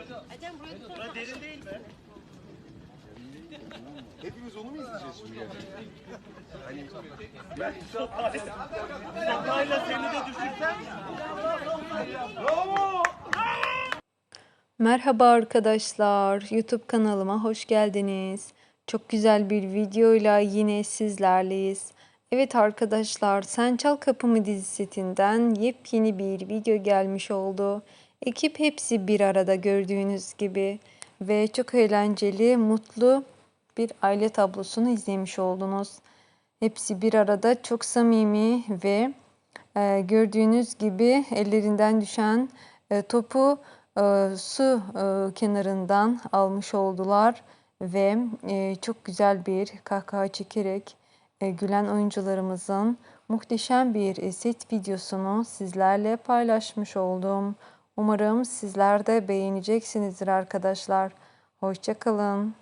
Bura derin değil mi? Hepimiz onu mu izleyeceğiz şimdi yani? Hani Sopayla seni de düşürsen. Merhaba arkadaşlar, YouTube kanalıma hoş geldiniz. Çok güzel bir videoyla yine sizlerleyiz. Evet arkadaşlar, Sen Çal Kapımı dizi setinden yepyeni bir video gelmiş oldu. Ekip hepsi bir arada gördüğünüz gibi ve çok eğlenceli, mutlu bir aile tablosunu izlemiş oldunuz. Hepsi bir arada çok samimi ve e, gördüğünüz gibi ellerinden düşen e, topu e, su e, kenarından almış oldular ve e, çok güzel bir kahkaha çekerek e, gülen oyuncularımızın muhteşem bir set videosunu sizlerle paylaşmış oldum. Umarım sizler de beğeneceksinizdir arkadaşlar. Hoşçakalın.